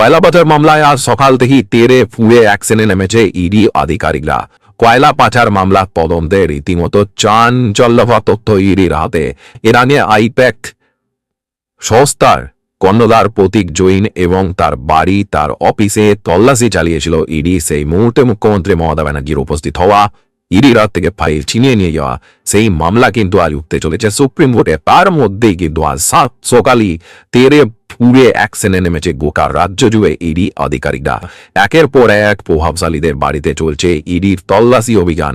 কয়লা মামলায় আজ সকাল থেকেই তেরে ফুড়ে অ্যাকশনে নেমেছে ইডি আধিকারিকরা। কয়লা পাচার মামলা তদন্তে রীতিমতো চাঞ্চল্যভা তথ্য ইডির হাতে। এর আইপ্যাক সংস্থার কর্ণধার প্রতীক জৈন এবং তার বাড়ি, তার অফিসে তল্লাশি চালিয়েছিল ইডি। সেই মুহূর্তে মুখ্যমন্ত্রী মমতা ব্যানার্জির উপস্থিত হওয়া ইডি রাত থেকে ফাইল ছিনিয়ে নিয়ে যাওয়া, সেই মামলা কিন্তু আজ উঠতে চলেছে সুপ্রিম কোর্টে। তার মধ্যেই কিন্তু আজ সাত সকালই তেরে পুরে অ্যাকশনে নেমেছে গোটা রাজ্য জুড়ে ইডি আধিকারিকরা। একের পর এক প্রভাবশালীদের বাড়িতে চলছে ইডির তল্লাশি অভিযান।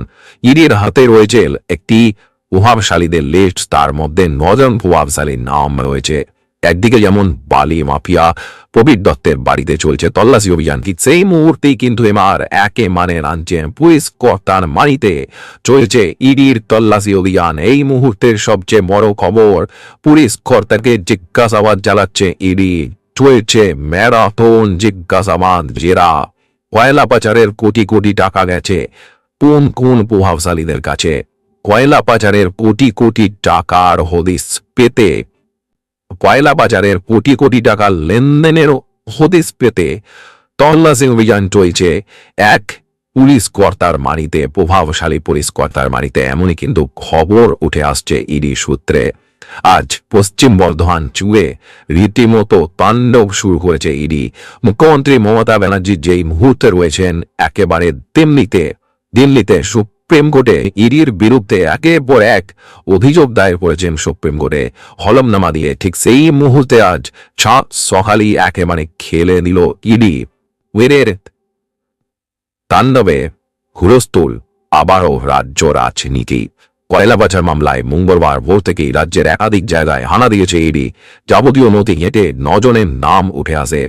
ইডির হাতে রয়েছে একটি প্রভাবশালীদের লিস্ট তার মধ্যে নজন প্রভাবশালীর নাম রয়েছে। একদিকে যেমন বালি মাফিয়া প্রবীর দত্তের বাড়িতে চলছে তল্লাশি অভিযান কি সেই মুহূর্তেই কিন্তু এমার একে মানে রাঞ্চে পুলিশ কর্তার মানিতে চলছে ইডির তল্লাশি অভিযান। এই মুহূর্তের সবচেয়ে বড় খবর, পুলিশ কর্তাকে জিজ্ঞাসাবাদ চালাচ্ছে ইডি। চলছে ম্যারাথন জিজ্ঞাসাবাদ, জেরা কয়লা পাচারের কোটি কোটি টাকা গেছে কোন কোন প্রভাবশালীদের কাছে? কয়লা পাচারের কোটি কোটি টাকার হদিস পেতে কয়লা বাজারের কোটি কোটি টাকা লেনদেনের হদিস পেতে তল্লাশি অভিযান চলছে। এক পুলিশ কর্তার মানিতে প্রভাবশালী পুলিশ কর্তার মানিতে এমনই কিন্তু খবর উঠে আসছে ইডি সূত্রে। আজ পশ্চিম বর্ধমান চুয়ে রীতিমতো তাণ্ডব শুরু করেছে ইডি। মুখ্যমন্ত্রী মমতা ব্যানার্জি যেই মুহূর্তে রয়েছেন, একেবারে তেমনিতে দিল্লিতে সুপ্রিম কোর্টে ইডির বিরুদ্ধে একের পর এক অভিযোগ দায়ের করেছেন সুপ্রিম কোর্টে। হলমনামা দিয়ে ঠিক সেই মুহূর্তে আজ সাত সকালই একেবারে খেলে দিল ইডি। ওয়েরের তাণ্ডবে হুরস্তুল আবারও রাজ্য রাজনীতি। কয়লা পাচার মামলায় মঙ্গলবার ভোর থেকেই রাজ্যের একাধিক জায়গায় হানা দিয়েছে ইডি। যাবতীয় নথি ঘেঁটে নজনের নাম উঠে আসে।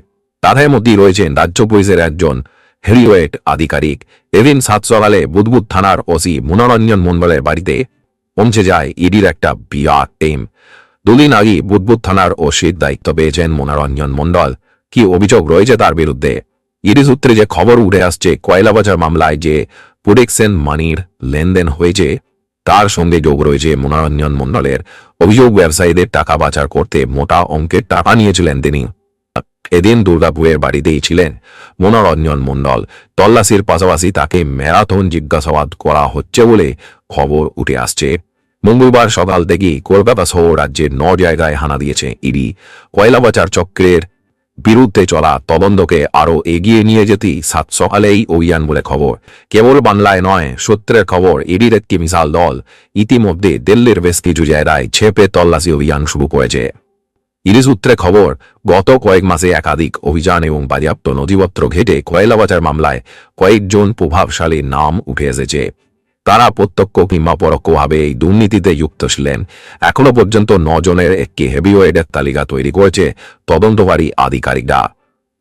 তাদের মধ্যেই রয়েছেন রাজ্য পুলিশের একজন হেরিওয়েট আধিকারিক এদিন সাত সকালে বুদবুদ থানার ওসি মনোরঞ্জন মন্ডলের বাড়িতে পৌঁছে যায় ইডির একটা বিরাট টিম। দুদিন আগে বুদবুদ থানার ওসির দায়িত্ব পেয়েছেন মনোরঞ্জন মন্ডল কি অভিযোগ রয়েছে তার বিরুদ্ধে? ইডি সূত্রে যে খবর উঠে আসছে, কয়লাবাজার মামলায় যে প্রোটেকশন মানির লেনদেন হয়েছে, তার সঙ্গে যোগ রয়েছে মনোরঞ্জন মন্ডলের অভিযোগ ব্যবসায়ীদের টাকা পাচার করতে মোটা অঙ্কের টাকা নিয়েছিলেন তিনি। এদিন দুর্গাপুরের বাড়িতেই ছিলেন মনোরঞ্জন মণ্ডল। তল্লাশির পাশাপাশি তাকে ম্যারাথন জিজ্ঞাসাবাদ করা হচ্ছে বলে খবর উঠে আসছে। মঙ্গলবার সকাল থেকেই কলকাতা সহ রাজ্যের ন জায়গায় হানা দিয়েছে ইডি। কয়লাবাচার চক্রের বিরুদ্ধে চলা তদন্তকে আরও এগিয়ে নিয়ে যেতেই সাত সকালেই অভিযান বলে খবর। কেবল বাংলায় নয়, সূত্রের খবর, ইডির একটি বিশাল দল ইতিমধ্যে দিল্লির বেশ কিছু জায়গায় ছেপে তল্লাশি অভিযান শুরু করেছে। ইডি সূত্রে খবর, গত কয়েক মাসে একাধিক অভিযান এবং বাজেয়াপ্ত নথিপত্র ঘেটে কয়লা বাজার মামলায় কয়েকজন প্রভাবশালীর নাম উঠে এসেছে। তারা প্রত্যক্ষ কিংবা পরোক্ষভাবে এই দুর্নীতিতে যুক্ত ছিলেন। এখনও পর্যন্ত নজনের একটি হেভিওয়েডের তালিকা তৈরি করেছে তদন্তকারী আধিকারিকরা।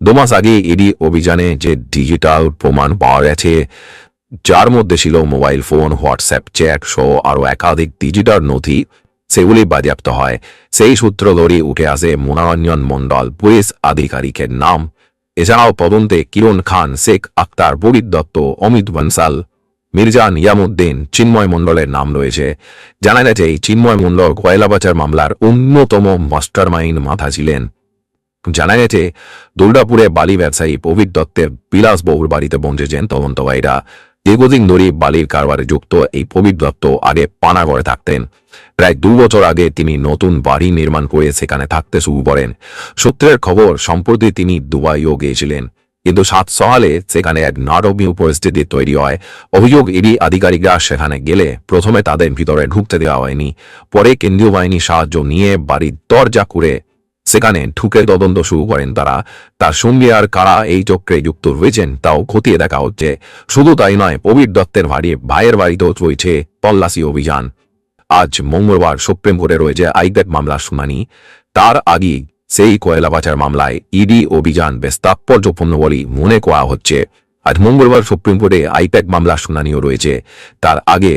দুমাস আগে ইডি অভিযানে যে ডিজিটাল প্রমাণ পাওয়া গেছে, যার মধ্যে ছিল মোবাইল ফোন, হোয়াটসঅ্যাপ, চ্যাট সহ আরও একাধিক ডিজিটাল নথি সেগুলি বাজেয়াপ্ত হয়। সেই সূত্র ধরে উঠে আসে মনোরঞ্জন মণ্ডল, পুলিশ আধিকারিকের নাম। এছাড়াও তদন্তে কিরণ খান, শেখ আক্তার বরিদ দত্ত, অমিত বনসাল, মির্জা নিয়ামুদ্দিন, চিন্ময় মণ্ডলের নাম রয়েছে। জানা গেছে, এই চিন্ময় মণ্ডল কয়লা পাচার মামলার অন্যতম মাস্টার মাইন্ড মাথা ছিলেন। জানা গেছে দুর্গাপুরে বালি ব্যবসায়ী প্রবীর দত্তের বিলাসবহুর বাড়িতে পৌঁছেছেন তদন্তকারীরা। দীর্ঘদিন ধরে বালির কারবারে যুক্ত এই প্রবীর দত্ত আগে পানাগড়ে থাকতেন। প্রায় দু বছর আগে তিনি নতুন বাড়ি নির্মাণ করে সেখানে থাকতে শুরু করেন। সূত্রের খবর, সম্প্রতি তিনি দুবাইও গিয়েছিলেন। কিন্তু সাত সকালে সেখানে এক নাটকীয় পরিস্থিতি তৈরি হয়। অভিযোগ, ইডি আধিকারিকরা সেখানে গেলে প্রথমে তাদের ভিতরে ঢুকতে দেওয়া হয়নি। পরে কেন্দ্রীয় বাহিনীর সাহায্য নিয়ে বাড়ির দরজা করে সেখানে ঢুকে তদন্ত শুরু করেন তারা। তার সঙ্গে আর কারা এই চক্রে যুক্ত রয়েছেন তাও খতিয়ে দেখা হচ্ছে। শুধু তাই নয়, প্রবীর দত্তের ভারী, ভাইয়ের বাড়িতেও চলছে তল্লাশি অভিযান। আজ মঙ্গলবার সুপ্রিম কোর্টে রয়েছে আইপ্যাক মামলার শুনানি। তার আগে সেই কয়লা পাচার মামলায় ইডি অভিযান বেশ তাৎপর্যপূর্ণ বলেই মনে করা হচ্ছে। আজ মঙ্গলবার সুপ্রিম কোর্টে আইপ্যাক মামলার শুনানিও রয়েছে। তার আগে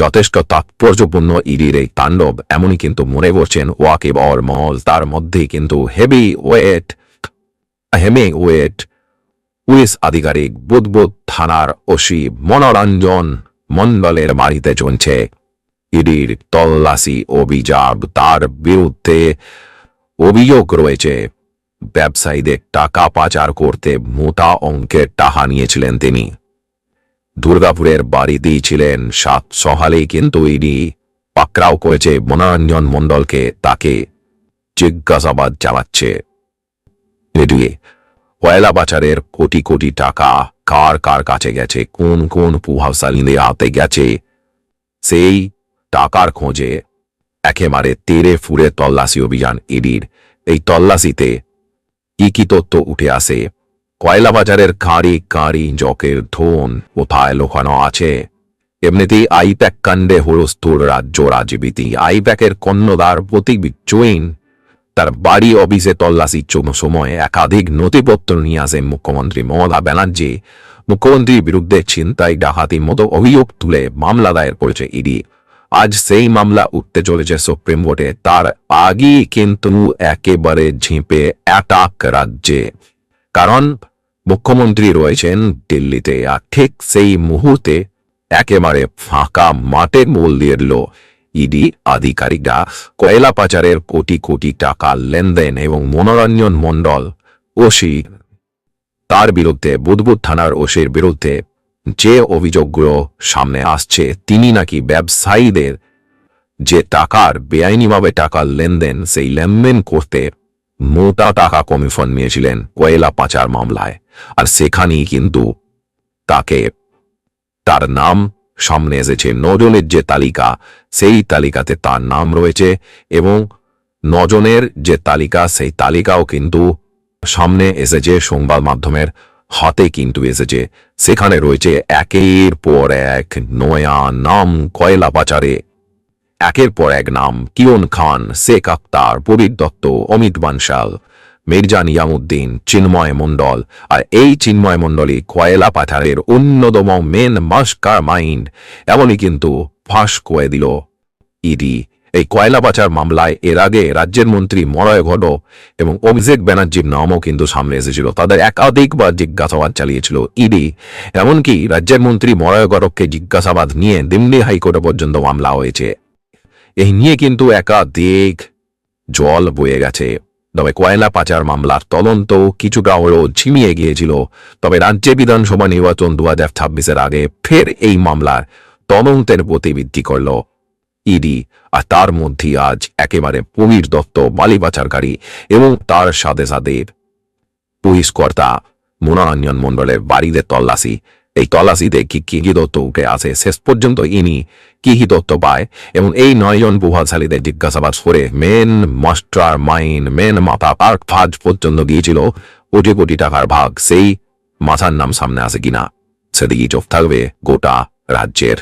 যথেষ্ট তাৎপর্যপূর্ণ ইডির এই তাণ্ডব, এমনই কিন্তু মনে করছেন ওয়াকিব অর মহল। তার মধ্যে কিন্তু heavy weight heavy weight police আধিকারিক বুধবুধ থানার ওসি মনোরঞ্জন মণ্ডলের বাড়িতে চলছে ইডির তল্লাশি অভিযান। তার বিরুদ্ধে অভিযোগ রয়েছে, ব্যবসায়ীদের টাকা পাচার করতে মোটা অঙ্কের টাকা নিয়েছিলেন তিনি। দুর্গাপুরের বাড়িতেই ছিলেন সাত সহালেই কিন্তু ইডি পাকড়াও করেছে মনোরঞ্জন মণ্ডলকে তাকে জিজ্ঞাসাবাদ চালাচ্ছে কয়লা পাচারের কোটি কোটি টাকা কার কার কাছে গেছে, কোন কোন প্রভাবশালীদের হাতে গেছে, সেই টাকার খোঁজে একেবারে তেরে ফুরে তল্লাশি অভিযান ইডির। এই তল্লাশিতে কি কি তথ্য উঠে আসে। কয়লা বাজারের কাঁড়ি কাঁড়ি, জকের ধন কোথায় লোকানো আছে। এমনিতেই আইপ্যাক কাণ্ডে হরস্তুর রাজ্য রাজবীতি। আইপ্যাকের কন্যদার প্রতীক জৈন তার বাড়ি অফিসে তল্লাশির সময় একাধিক নথিপত্র নিয়ে আসেন মুখ্যমন্ত্রী মমতা ব্যানার্জি। মুখ্যমন্ত্রীর বিরুদ্ধে ছিনতাই, ডাকাতির মতো অভিযোগ তুলে মামলা দায়ের করেছে ইডি। আজ সেই মামলা উঠতে চলেছে সুপ্রিম কোর্টে। তার আগেই কিন্তু একেবারে ঝিঁপে অ্যাটাক রাজ্যে। কারণ মুখ্যমন্ত্রী রয়েছেন দিল্লিতে, আর ঠিক সেই মুহূর্তে একেবারে ফাঁকা মাঠে মূল দিল ইডি আধিকারিকরা। কয়লা পাচারের কোটি কোটি টাকা লেনদেন এবং মনোরঞ্জন মণ্ডল ওসি তার বিরুদ্ধে বুধবুদ থানার ওসির বিরুদ্ধে যে অভিযোগগুলো সামনে আসছে, তিনি নাকি ব্যবসায়ীদের যে টাকার বেআইনিভাবে টাকার লেনদেন, সেই লেনদেন করতে মোটা টাকা কমিশন নিয়েছিলেন কয়লা পাচার মামলায়, আর সেখানেই কিন্তু তাকে, তার নাম সামনে এসেছে। নজনের যে তালিকা, সেই তালিকাতে তার নাম রয়েছে এবং নজনের যে তালিকা, সেই তালিকাও কিন্তু সামনে এসেছে সংবাদ মাধ্যমের হাতে কিন্তু এসেছে। সেখানে রয়েছে একের পর এক নয়া নাম কয়লা পাচারে একের পর এক নাম কিয়ন খান, শেখ আক্তার প্রবীর দত্ত, অমিত বানশাল মির্জা নিয়ামুদ্দিন চিন্ময় মণ্ডল। আর এই চিন্ময় মণ্ডলী কয়লা পাথারের অন্যতম মেন মাস্কার মাইন্ড এমনই কিন্তু ফাঁস করে দিল ইডি। এই কয়লা পাচার মামলায় এর আগে রাজ্যের মন্ত্রী মরয় ঘট এবং অভিষেক ব্যানার্জির নামও কিন্তু সামনে এসেছিল। তাদের একাধিকবার জিজ্ঞাসাবাদ চালিয়েছিল ইডি। এমনকি রাজ্যের মন্ত্রী মরয় ঘটককে জিজ্ঞাসাবাদ নিয়ে দিল্লি হাইকোর্টে পর্যন্ত মামলা হয়েছে। এই নিয়ে কিন্তু একাধিক জল বয়ে গেছে। তবে কয়লা পাচার মামলার তদন্ত কিছুটা হলেও ঝিমিয়ে গিয়েছিল। তবে রাজ্যে বিধানসভা নির্বাচন দু হাজার ছাব্বিশের আগে ফের এই মামলার তদন্তের প্রতি বৃদ্ধি করল ইডি। আর তার মধ্যে আজ একেবারে প্রবীর দত্ত বালি পাচারকারী এবং তার সাথে সাথে পুলিশ কর্তা মনোরঞ্জন মণ্ডলের বাড়িতে তল্লাশি। এই তল্লাশিতে কি কি কি তথ্য উঠে আসে শেষ পর্যন্ত ইনি কি কি দত্ত পায়? এবং এই নয়জন বুহাশালীদের জিজ্ঞাসাবাদ করে মেন মাস্টার মাইন, মেন মাথা পার্ক ফাজ পর্যন্ত গিয়েছিল। কোটি কোটি টাকার ভাগ, সেই মাথার নাম সামনে আসে কিনা? সেদিকে চোখ থাকবে গোটা রাজ্যের।